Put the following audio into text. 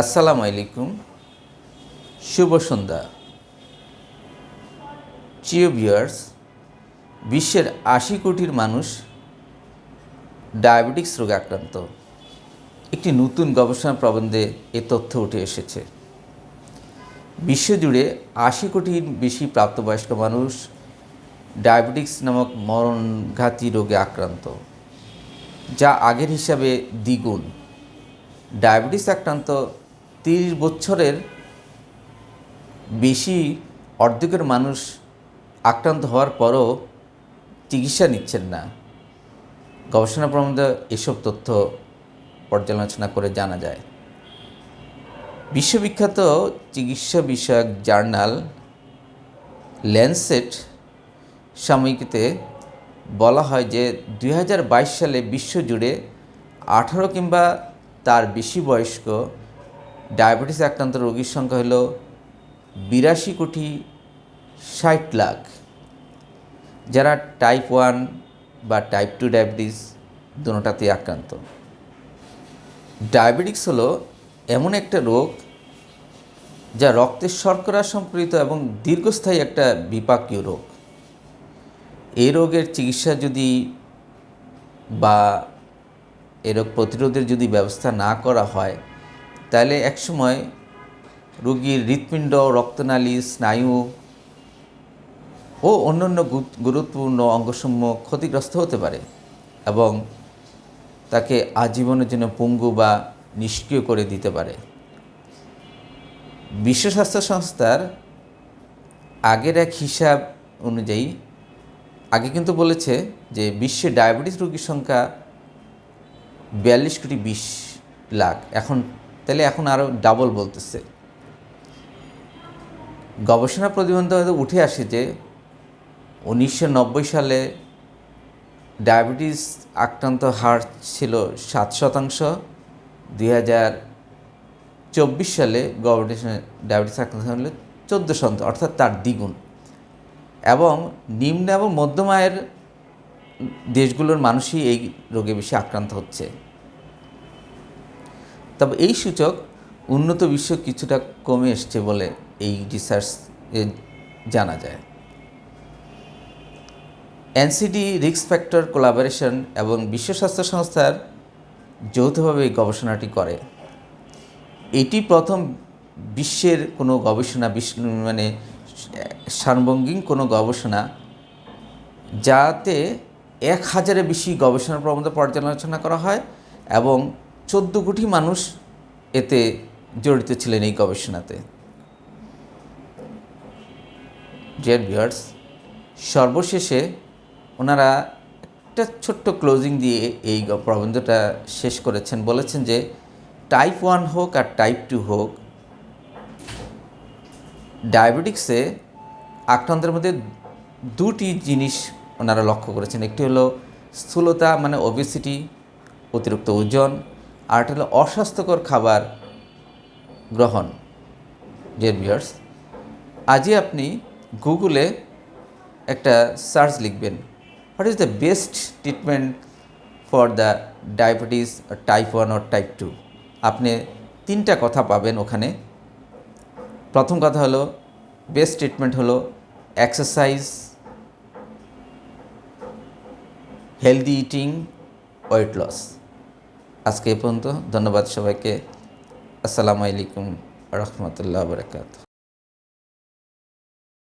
আসসালামু আলাইকুম। শুভ সন্ধ্যা। চিও ভিউয়ার্স বিশ্বের আশি কোটির মানুষ ডায়াবেটিক্স রোগে আক্রান্ত। একটি নতুন গবেষণা প্রবন্ধে এ তথ্য উঠে এসেছে। বিশ্বজুড়ে আশি কোটির বেশি প্রাপ্তবয়স্ক মানুষ ডায়াবেটিক্স নামক মরণঘাতী রোগে আক্রান্ত, যা আগের হিসাবে দ্বিগুণ। ডায়াবেটিস আক্রান্ত তিরিশ বছরের বেশি অর্ধেকের মানুষ আক্রান্ত হওয়ার পরও চিকিৎসা নিচ্ছেন না। গবেষণা প্রবন্ধে এসব তথ্য পর্যালোচনা করে জানা যায়। বিশ্ববিখ্যাত চিকিৎসা বিষয়ক জার্নাল ল্যান্সেট সাময়িকীতে বলা হয় যে দু হাজার বাইশ সালে বিশ্বজুড়ে আঠারো কিংবা তার বেশি বয়স্ক ডায়াবেটিস আক্রান্ত রোগীর সংখ্যা হলো বিরাশি কোটি ষাট লাখ। যারা টাইপ ওয়ান বা টাইপ টু ডায়াবেটিস দুটাতেই আক্রান্ত। ডায়াবেটিক্স হলো এমন একটা রোগ যা রক্তের শর্করা সম্পর্কিত এবং দীর্ঘস্থায়ী একটা বিপাকীয় রোগ। এই রোগের চিকিৎসা যদি বা এ রোগ প্রতিরোধের যদি ব্যবস্থা না করা হয় তাহলে একসময় রুগীর হৃৎপিণ্ড রক্তনালী স্নায়ু ও অন্যান্য গুরুত্বপূর্ণ অঙ্গসমূহ ক্ষতিগ্রস্ত হতে পারে এবং তাকে আজীবনের জন্য পঙ্গু বা নিষ্ক্রিয় করে দিতে পারে। বিশ্ব স্বাস্থ্য সংস্থার আগের এক হিসাব অনুযায়ী, আগে কিন্তু বলেছে যে বিশ্বে ডায়াবেটিস রোগীর সংখ্যা বিয়াল্লিশ কোটি বিশ লাখ। এখন তাহলে এখন আরও ডাবল বলতেছে। গবেষণা প্রতিবন্ধ হয়তো উঠে আসে যে উনিশশো নব্বই সালে ডায়াবেটিস আক্রান্ত হার ছিল সাত শতাংশ, দুই চব্বিশ সালে গবেষণা ডায়াবেটিস আক্রান্ত হলে চোদ্দ শতাংশ, অর্থাৎ তার দ্বিগুণ। এবং নিম্ন এবং মধ্যম আয়ের দেশগুলোর মানুষই এই রোগে বেশি আক্রান্ত হচ্ছে। তবে এই সূচক উন্নত বিশ্ব কিছুটা কমে এসছে বলে এই রিসার্চ জানা যায়। এনসিডি রিস্ক ফ্যাক্টর কোলাবোরেশন এবং বিশ্ব স্বাস্থ্য সংস্থার যৌথভাবে এই গবেষণাটি করে। এটি প্রথম বিশ্বের কোনো গবেষণা মানে সার্বঙ্গীন কোনো গবেষণা যাতে এক হাজারের বেশি গবেষণা প্রবন্ধ পর্যালোচনা করা হয় এবং চোদ্দ কোটি মানুষ এতে জড়িত ছিলেন এই গবেষণাতে। ডিয়ার ভিউয়ার্স সর্বশেষে ওনারা একটা ছোট্ট ক্লোজিং দিয়ে এই প্রবন্ধটা শেষ করেছেন। বলেছেন যে টাইপ ওয়ান হোক আর টাইপ টু হোক ডায়াবেটিক্সে আক্রান্তের মধ্যে দুটি জিনিস ওনারা লক্ষ্য করেছেন। একটি হলো স্থূলতা মানে ওবেসিটি অতিরিক্ত ওজন আর একটা হলো অস্বাস্থ্যকর খাবার গ্রহণ ডিয়ার ভিউয়ার্স আজই আপনি গুগলে একটা সার্চ লিখবেন what is the best treatment for the diabetes type one or type two আপনি তিনটা কথা পাবেন ওখানে। প্রথম কথা হলো বেস্ট ট্রিটমেন্ট হলো exercise healthy eating weight loss আজকে এ পর্যন্ত ধন্যবাদ সবাইকে। আসসালামু আলাইকুম রহমতুল্লাহ বরকাত